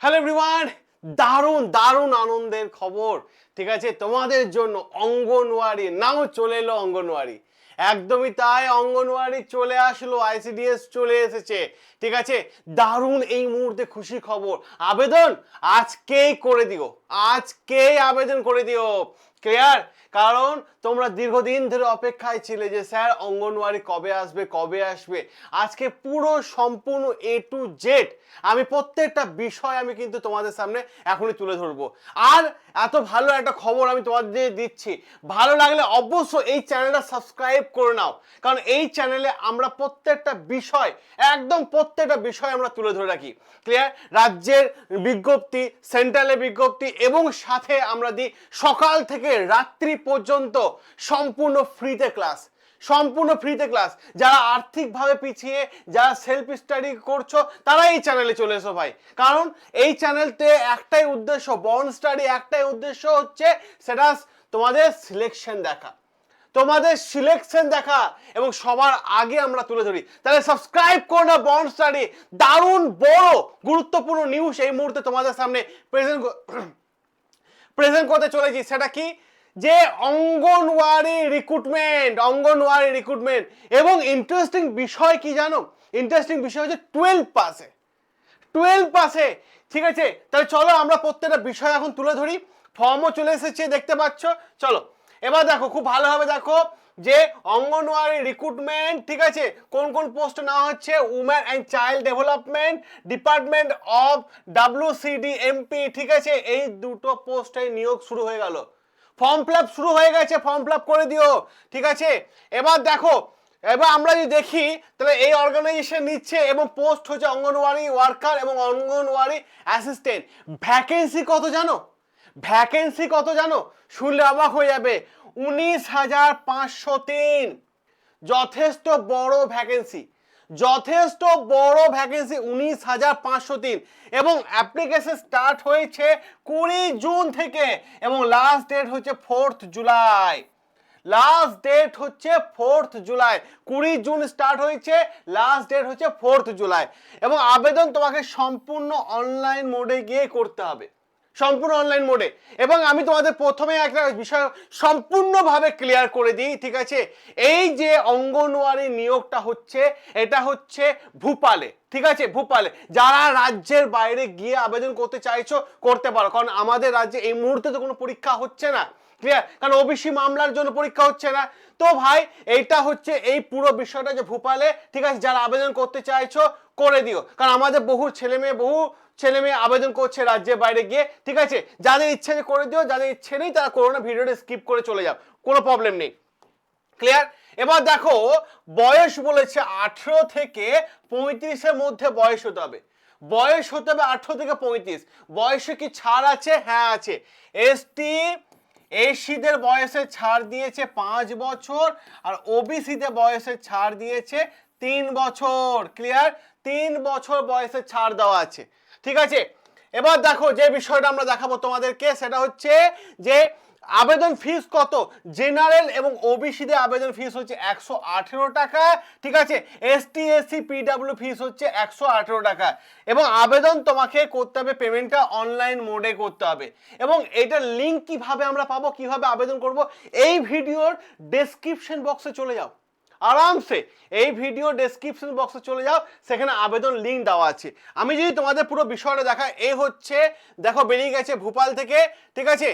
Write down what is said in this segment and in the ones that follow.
Hello everyone দারুণ দারুণ আনন্দের খবর। ঠিক আছে? তোমাদের জন্য অঙ্গনওয়াড়ি নাও চলে এলো অঙ্গনওয়াড়ি। একদমই তাই, অঙ্গনওয়াড়ি চলে আসলো আইসিডিএস চলে এসেছে। ঠিক আছে? দারুণ এই মুহূর্তে খুশি খবর। আবেদন আজকেই করে দিও। আজকেই আবেদন করে দিও। ক্লিয়ার কারণ তোমরা দীর্ঘদিন ধরে অপেক্ষায় ছিলে যে, স্যার, অঙ্গনওয়াড়ি কবে আসবে কবে আসবে? আজকে পুরো সম্পূর্ণ এ টু জেড আমি প্রত্যেকটা বিষয় আমি কিন্তু তোমাদের সামনে এখনই তুলে ধরবো। আর এত ভালো একটা খবর আমি তোমাদের দিচ্ছি। ভালো লাগলে অবশ্যই এই চ্যানেলটা সাবস্ক্রাইব করে নাও। কারণ এই চ্যানেলে আমরা প্রত্যেকটা বিষয়, একদম প্রত্যেকটা বিষয় আমরা তুলে ধরে রাখি। ক্লিয়ার রাজ্যের বিজ্ঞপ্তি সেন্ট্রালের বিজ্ঞপ্তি এবং সাথে আমরা দিই সকাল থেকে রাত্রি পর্যন্ত সম্পূর্ণ ফ্রিতে ক্লাস সম্পূর্ণ ফ্রিতে ক্লাস যারা আর্থিকভাবে পিছিয়ে, যারা সেলফ স্টাডি করছ তারা এই চ্যানেলে চলে এসো ভাই। কারণ এই চ্যানেলতে একটাই উদ্দেশ্য বর্ন স্টাডি একটাই উদ্দেশ্য হচ্ছে সেটা তোমাদের সিলেকশন দেখা। তোমাদের সিলেকশন দেখা এবং সবার আগে আমরা তুলে ধরি। তাহলে সাবস্ক্রাইব করো না বর্ন স্টাডি দারুণ বড়, গুরুত্বপূর্ণ নিউজ এই মুহূর্তে তোমাদের সামনে প্রেজেন্ট প্রেজেন্ট করতে চলেছি, সেটা কি? যে অঙ্গনওয়াড়ি রিক্রুটমেন্ট অঙ্গনওয়াড়ি রিক্রুটমেন্ট এবং ইন্টারেস্টিং বিষয় কি জানো? ইন্টারেস্টিং বিষয় হচ্ছে টুয়েলভ পাসে টুয়েলভ পাসে ঠিক আছে? তাহলে চলো আমরা প্রত্যেকটা বিষয় এখন তুলে ধরি। ফর্মও চলে এসেছে, দেখতে পাচ্ছ? চলো, এবার দেখো, খুব ভালোভাবে দেখো। যে অঙ্গনওয়াড়ি রিক্রুটমেন্ট ঠিক আছে? কোন কোন পোস্ট নেওয়া হচ্ছে? Woman and child development department of WCD MP ঠিক আছে? এই দুটো পোস্টে নিয়োগ শুরু হয়ে গেল। ফর্ম ফিল শুরু হয়ে গেছে ফর্ম ফিল করে দিও, ঠিক আছে? এবার দেখো, এবার আমরা যদি দেখি, তাহলে এই অর্গানাইজেশন নিচ্ছে এবং পোস্ট হচ্ছে অঙ্গনওয়াড়ি ওয়ার্কার এবং অঙ্গনওয়াড়ি অ্যাসিস্ট্যান্ট ভ্যাকেন্সি কত জানো? ভ্যাকেন্সি কত জানো? শুনলে অবাক হয়ে যাবে। উনিশ হাজার পাঁচশো তিন। যথেষ্ট বড় ভ্যাকেন্সি যথেষ্ট বড় ভ্যাকেন্সি উনিশ হাজার পাঁচশো তিন। এবং অ্যাপ্লিকেশন স্টার্ট হয়েছে কুড়ি জুন থেকে এবং লাস্ট ডেট হচ্ছে ফোর্থ জুলাই লাস্ট ডেট হচ্ছে ফোর্থ জুলাই কুড়ি জুন স্টার্ট হয়েছে লাস্ট ডেট হচ্ছে ফোর্থ জুলাই এবং আবেদন তোমাকে সম্পূর্ণ অনলাইন মোডে গিয়ে করতে হবে। সম্পূর্ণ অনলাইন মোডে এবং আমি তোমাদের প্রথমে একটা বিষয় সম্পূর্ণভাবে ক্লিয়ার করে দিই, ঠিক আছে? এই যে অঙ্গনওয়াড়ি নিয়োগটা হচ্ছে, এটা হচ্ছে ভূপালে, ঠিক আছে? ভূপালে। যারা রাজ্যের বাইরে গিয়ে আবেদন করতে চাইছো, করতে পারো। কারণ আমাদের রাজ্যে এই মুহূর্তে তো কোনো পরীক্ষা হচ্ছে না ক্লিয়ার কারণ ওবিসি মামলার জন্য পরীক্ষা হচ্ছে না। তো ভাই, এইটা হচ্ছে এই পুরো বিষয়টা যে ভূপালে, ঠিক আছে? যারা আবেদন করতে চাইছো, করে দিও। কারণ আমাদের বহু ছেলে মেয়ে বহু ছেলে মেয়ে আবেদন করছে রাজ্যের বাইরে গিয়ে, ঠিক আছে? যাদের ইচ্ছে করে দিও, যাদের ইচ্ছে নেই তারা করোনা ভিডিওটা স্কিপ করে চলে যাও, কোনো প্রবলেম নেই। ক্লিয়ার এবার দেখো, বয়স বলেছে আঠেরো থেকে পঁয়ত্রিশের মধ্যে বয়স হতে হবে। বয়স হতে হবে আঠেরো থেকে পঁয়ত্রিশ। বয়সে কি ছাড় আছে? হ্যাঁ আছে। এসটি এসিদের বয়সে ছাড় দিয়েছে পাঁচ বছর আর ওবিসিতে বয়সে ছাড় দিয়েছে তিন বছর। ক্লিয়ার তিন বছর বয়সে ছাড় দেওয়া আছে। ঠিক আছে? এবার দেখো যে বিষয়টা আমরা দেখাবো তোমাদেরকে, সেটা হচ্ছে যে আবেদন ফিস কত? জেনারেল এবং ওবিসিদের আবেদন ফিস হচ্ছে একশো আঠেরো টাকা, ঠিক আছে? এসটি এসসি পিডাব্লিউ ফিস হচ্ছে একশো আঠেরো টাকা। এবং আবেদন তোমাকে করতে হবে পেমেন্টটা অনলাইন মোডে করতে হবে। এবং এটার লিঙ্ক কীভাবে আমরা পাবো, কীভাবে আবেদন করব, এই ভিডিওর ডেসক্রিপশন বক্সে চলে যাও। আরামসে এই ভিডিও ডেসক্রিপশন বক্সে চলে যাও, সেখানে আবেদন লিঙ্ক দেওয়া আছে। আমি যদি তোমাদের পুরো বিষয়টা দেখা এই হচ্ছে, দেখো বেরিয়ে গেছে ভোপাল থেকে, ঠিক আছে?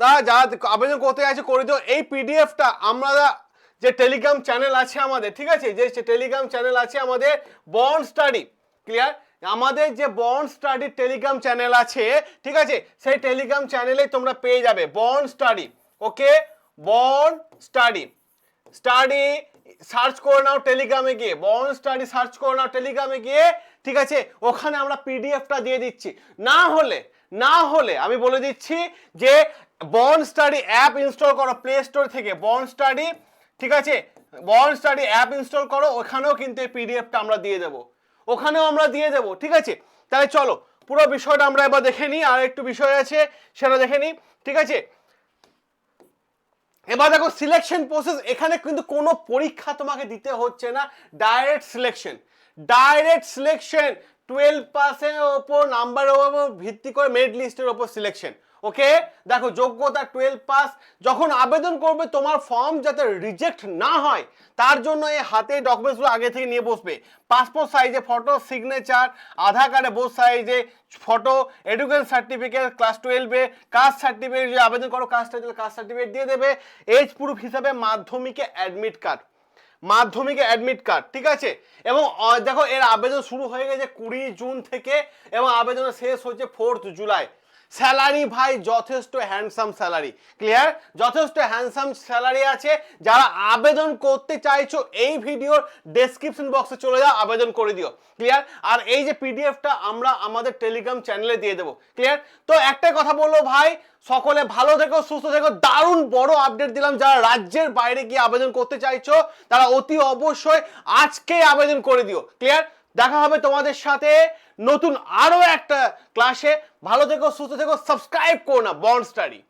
তা যারা আবেদন করতে আছে করে দিও। এই পিডিএফটা আমরা যে টেলিগ্রাম চ্যানেল আছে আমাদের, ঠিক আছে? যে টেলিগ্রাম চ্যানেল আছে আমাদের বন্ড স্টাডি ক্লিয়ার আমাদের যে বন্ড স্টাডি টেলিগ্রাম চ্যানেল আছে, ঠিক আছে? সেই টেলিগ্রাম চ্যানেলে তোমরা পেয়ে যাবে। Bond Study okay Bond Study study search করে নাও টেলিগ্রামে গিয়ে বন স্টাডি সার্চ করে নাও টেলিগ্রামে গিয়ে, ঠিক আছে? ওখানে আমরা পিডিএফটা দিয়ে দিচ্ছি। না হলে না হলে আমি বলে দিচ্ছি যে বন স্টাডি অ্যাপ ইনস্টল করো প্লে স্টোর থেকে। বন স্টাডি ঠিক আছে? বন স্টাডি অ্যাপ ইনস্টল করো, ওখানেও কিন্তু এই পিডিএফটা আমরা দিয়ে দেবো। ওখানেও আমরা দিয়ে দেবো, ঠিক আছে? তাহলে চলো, পুরো বিষয়টা আমরা এবার দেখে নিই আর একটু বিষয় আছে, সেটা দেখে নিই, ঠিক আছে? এবার দেখো সিলেকশন প্রসেস এখানে কিন্তু কোনো পরীক্ষা তোমাকে দিতে হচ্ছে না direct selection direct selection twelve পাসের ওপর নাম্বারের ওপর ভিত্তি করে মেরিট লিস্টের ওপর সিলেকশন ওকে দেখো, যোগ্যতা টুয়েলভ পাস যখন আবেদন করবে, তোমার ফর্ম যাতে রিজেক্ট না হয়, তার জন্য এই হাতে ডকুমেন্টসগুলো আগে থেকে নিয়ে বসবে। পাসপোর্ট সাইজে ফটো সিগনেচার আধার কার্ডে বোথ সাইজে ফটো এডুকেশন সার্টিফিকেট ক্লাস টুয়েলভে কাস্ট সার্টিফিকেট যদি আবেদন করো কাস্ট কাস্ট সার্টিফিকেট দিয়ে দেবে। এজ প্রুফ হিসাবে মাধ্যমিকে অ্যাডমিট কার্ড মাধ্যমিকে অ্যাডমিট কার্ড ঠিক আছে? এবং দেখো, এর আবেদন শুরু হয়ে গেছে কুড়ি জুন থেকে, এবং আবেদন শেষ হচ্ছে ফোর্থ জুলাই স্যালারি ভাই, যথেষ্ট হ্যান্ডসাম স্যালারি। ক্লিয়ার যথেষ্ট হ্যান্ডসাম স্যালারি আছে। যারা আবেদন করতে চাইছো, এই ভিডিওর ডেসক্রিপশন বক্সে চলে যাও, আবেদন করে দিও। ক্লিয়ার আর এই যে পিডিএফটা আমরা আমাদের টেলিগ্রাম চ্যানেলে দিয়ে দেবো। ক্লিয়ার তো একটাই কথা বলল ভাই, সকলে ভালো থেকো, সুস্থ থেকো। দারুণ বড় আপডেট দিলাম। যারা রাজ্যের বাইরে গিয়ে আবেদন করতে চাইছো, তারা অতি অবশ্যই আজকেই আবেদন করে দিও। ক্লিয়ার দেখা হবে তোমাদের সাথে। নতুন আরও একটা ক্লাসে ভালো থেকো সুস্থ থেকো সাবস্ক্রাইব করো না বন্ড স্টাডি